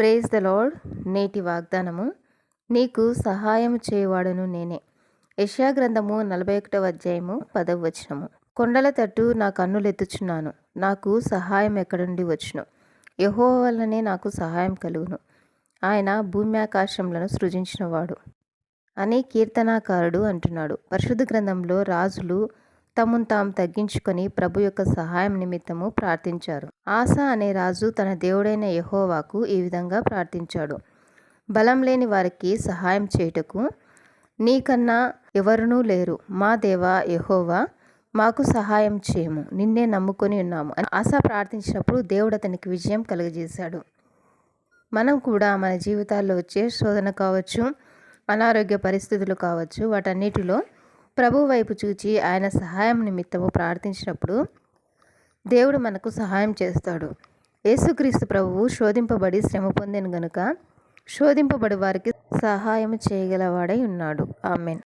Praise the lord నేటి వాగ్దానము. నీకు సహాయం చేయవాడను నేనే. యశా గ్రంథము నలభై ఒకటవ అధ్యాయము పదవ వచనము. కొండల తట్టు నా కన్నులెత్తుచున్నాను నాకు సహాయం ఎక్కడుండి వచ్చును? యహో వల్లనే నాకు సహాయం కలుగును. ఆయన భూమి ఆకాశములను సృజించినవాడు. అని కీర్తనాకారుడు అంటున్నాడు. పరిశుద్ధ గ్రంథంలో రాజులు తమను తాము తగ్గించుకొని ప్రభు యొక్క సహాయం నిమిత్తము ప్రార్థించారు. ఆశ అనే రాజు తన దేవుడైన యహోవాకు ఈ విధంగా ప్రార్థించాడు. బలం లేని వారికి సహాయం చేయుటకు నీకన్నా ఎవరునూ లేరు. మా దేవా యహోవా మాకు సహాయం చేయము. నిన్నే నమ్ముకొని ఉన్నాము. అని ఆశ ప్రార్థించినప్పుడు దేవుడు అతనికి విజయం కలుగజేశాడు. మనం కూడా మన జీవితాల్లో వచ్చే శోధన కావచ్చు అనారోగ్య పరిస్థితులు కావచ్చు వాటన్నిటిలో ప్రభు వైపు చూచి ఆయన సహాయం నిమిత్తము ప్రార్థించినప్పుడు దేవుడు మనకు సహాయం చేస్తాడు. యేసుక్రీస్తు ప్రభువు శోధింపబడి శ్రమ పొందిన గనుక శోధింపబడి వారికి సహాయం చేయగలవాడై ఉన్నాడు. ఆమెన్.